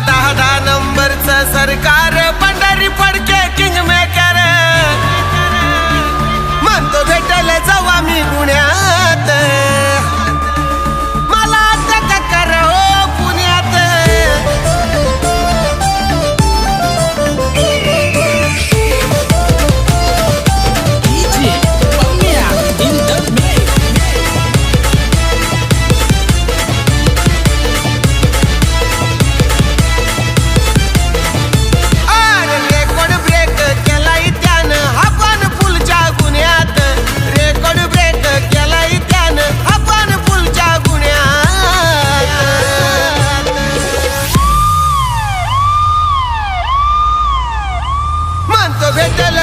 打他！बदल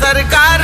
सरकार